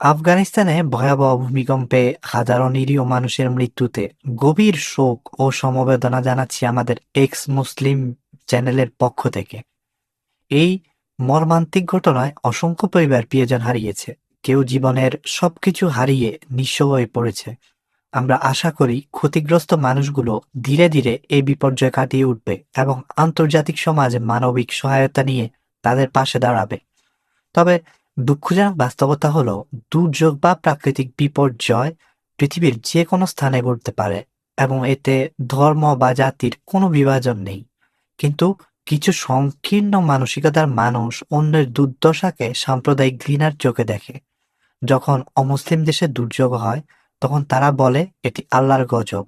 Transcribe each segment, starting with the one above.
আফগানিস্তানে ভয়াবহ ভূমিকম্পে হাজারো নিরীহ মানুষের মৃত্যুতে গভীর শোক ও সমবেদনা জানাচ্ছি আমাদের এক্স মুসলিম চ্যানেলের পক্ষ থেকে। এই মর্মান্তিক ঘটনায় অসংখ্য পরিবার প্রিয়জন হারিয়েছে। কেউ জীবনের সবকিছু হারিয়ে নিঃস্ব হয়ে পড়েছে। আমরা আশা করি ক্ষতিগ্রস্ত মানুষগুলো ধীরে ধীরে এই বিপর্যয় কাটিয়ে উঠবে এবং আন্তর্জাতিক সমাজ মানবিক সহায়তা নিয়ে তাদের পাশে দাঁড়াবে। তবে দুঃখজনক বাস্তবতা হলো, দুর্যোগ বা প্রাকৃতিক বিপর্যয় পৃথিবীর যে কোনো স্থানে ঘটতে পারে এবং এতে ধর্ম বা জাতির কোনো বিভাজন নেই। কিন্তু কিছু সংকীর্ণ মানসিকতার মানুষ অন্যের দুর্দশাকে সাম্প্রদায়িক ঘৃণার চোখে দেখে। যখন অমুসলিম দেশে দুর্যোগ হয়, তখন তারা বলে, এটি আল্লাহর গজব।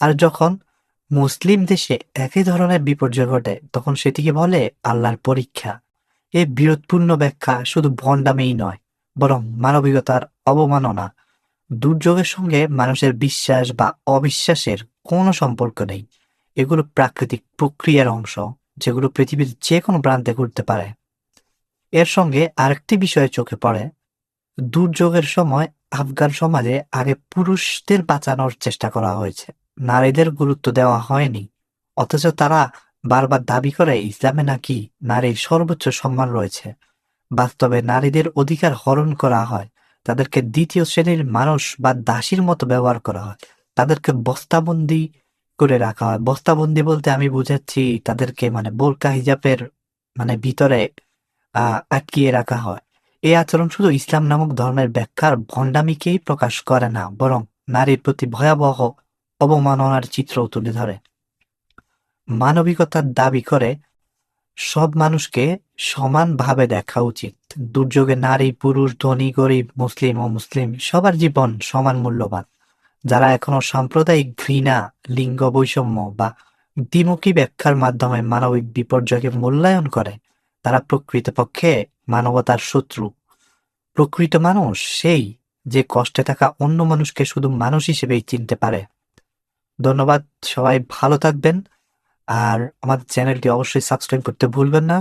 আর যখন মুসলিম দেশে একই ধরনের বিপর্যয় ঘটে, তখন সেটিকে বলে, আল্লাহর পরীক্ষা। এই বিরোধপূর্ণ ব্যাখ্যা শুধু ভণ্ডামেই নয়, বরং মানবিকতার অবমাননা। দুর্যোগের সঙ্গে মানুষের বিশ্বাস বা অবিশ্বাসের কোনো সম্পর্ক নেই। এগুলো প্রাকৃতিক প্রক্রিয়ার অংশ, যেগুলো পৃথিবীর যে কোনো প্রান্তে ঘটতে পারে। এর সঙ্গে আরেকটি বিষয়ে চোখে পড়ে। দুর্যোগের সময় আফগান সমাজে আগে পুরুষদের বাঁচানোর চেষ্টা করা হয়েছে। নারীদের গুরুত্ব দেওয়া হয়নি, অথচ তারা বারবার দাবি করে ইসলামে নাকি নারীর সর্বোচ্চ সম্মান রয়েছে। বাস্তবে নারীদের অধিকার হরণ করা হয়, তাদেরকে দ্বিতীয় শ্রেণির মানুষ বা দাসীর মতো ব্যবহার করা হয়। তাদেরকে বস্তাবন্দি করে রাখা হয়। বস্তাবন্দি বলতে আমি বুঝাচ্ছি তাদেরকে মানে বোরকা হিজাবের মানে ভিতরে আটকিয়ে রাখা হয়। এই আচরণ শুধু ইসলাম নামক ধর্মের ব্যাখ্যার ভণ্ডামিকেই প্রকাশ করে না, বরং নারীর প্রতি ভয়াবহ অবমাননার চিত্রও তুলে ধরে। মানবিকতার দাবি করে, সব মানুষকে সমানভাবে দেখা উচিত। দুর্যোগে নারী, পুরুষ, ধনী, গরিব, মুসলিম ও মুসলিম সবার জীবন সমান মূল্যবান। যারা এখনও সাম্প্রদায়িক ঘৃণা, লিঙ্গ বৈষম্য বা দ্বিমুখী ব্যাখ্যার মাধ্যমে মানবিক বিপর্যয়কে মূল্যায়ন করে, তারা প্রকৃতপক্ষে মানবতার শত্রু। প্রকৃত মানুষ সেই যে কষ্টে থাকা অন্য মানুষকে শুধু মানুষ হিসেবেই চিনতে পারে। ধন্যবাদ, সবাই ভালো থাকবেন। আর আমাদের চ্যানেলটি অবশ্যই সাবস্ক্রাইব করতে ভুলবেন না।